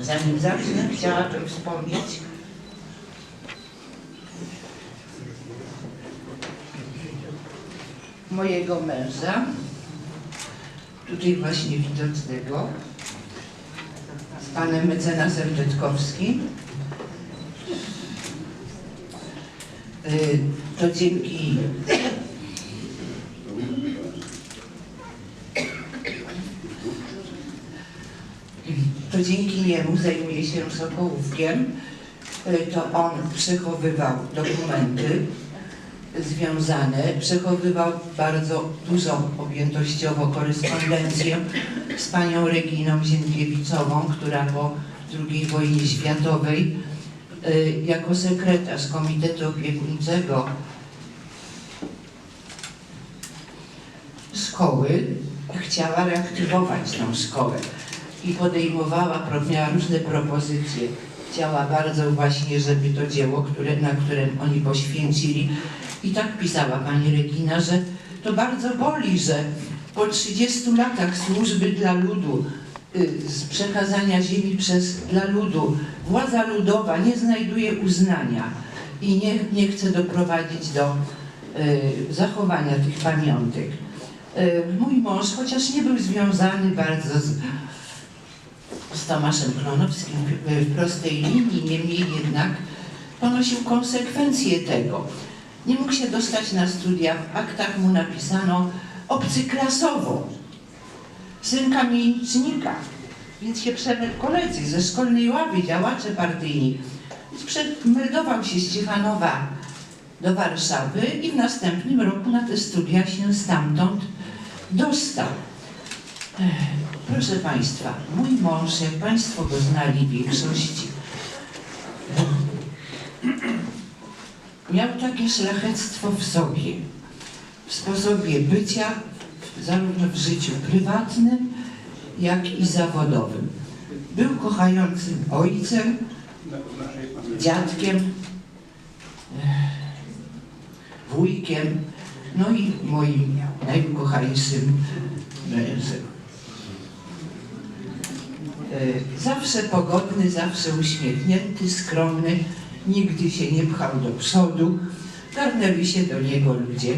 zanim zacznę, chciałabym wspomnieć mojego męża, tutaj właśnie widocznego, z panem mecenasem Rzeczkowskim. Y, To dzięki to dzięki niemu zajmuje się Sokołówkiem. Y, To on przechowywał dokumenty związane, przechowywał bardzo dużą objętościowo korespondencję z panią Reginą Zienkiewicową, która po II wojnie światowej y, jako sekretarz Komitetu Opiekuńczego szkoły chciała reaktywować tą szkołę i podejmowała, różne propozycje. Chciała bardzo właśnie, żeby to dzieło, które, na którym oni poświęcili. I tak pisała pani Regina, że to bardzo boli, że po 30 latach służby dla ludu, y, z przekazania ziemi przez dla ludu, władza ludowa nie znajduje uznania i nie, nie chce doprowadzić do y, zachowania tych pamiątek. Y, Mój mąż, chociaż nie był związany bardzo z, z Tomaszem Klonowskim w, prostej linii, niemniej jednak ponosił konsekwencje tego. Nie mógł się dostać na studia, w aktach mu napisano obcyklasowo, syn kamienicznika, więc się przemył koledzy ze szkolnej ławy, działacze partyjni. Więc przemeldował się z Ciechanowa do Warszawy i w następnym roku na te studia się stamtąd dostał. Proszę Państwa, mój mąż, jak Państwo go znali w większości, miał takie szlachectwo w sobie, w sposobie bycia, zarówno w życiu prywatnym, jak i zawodowym. Był kochającym ojcem, dziadkiem, wujkiem, no i moim najukochańszym mężem. E, Zawsze pogodny, zawsze uśmiechnięty, skromny, nigdy się nie pchał do przodu. Garnęli się do niego ludzie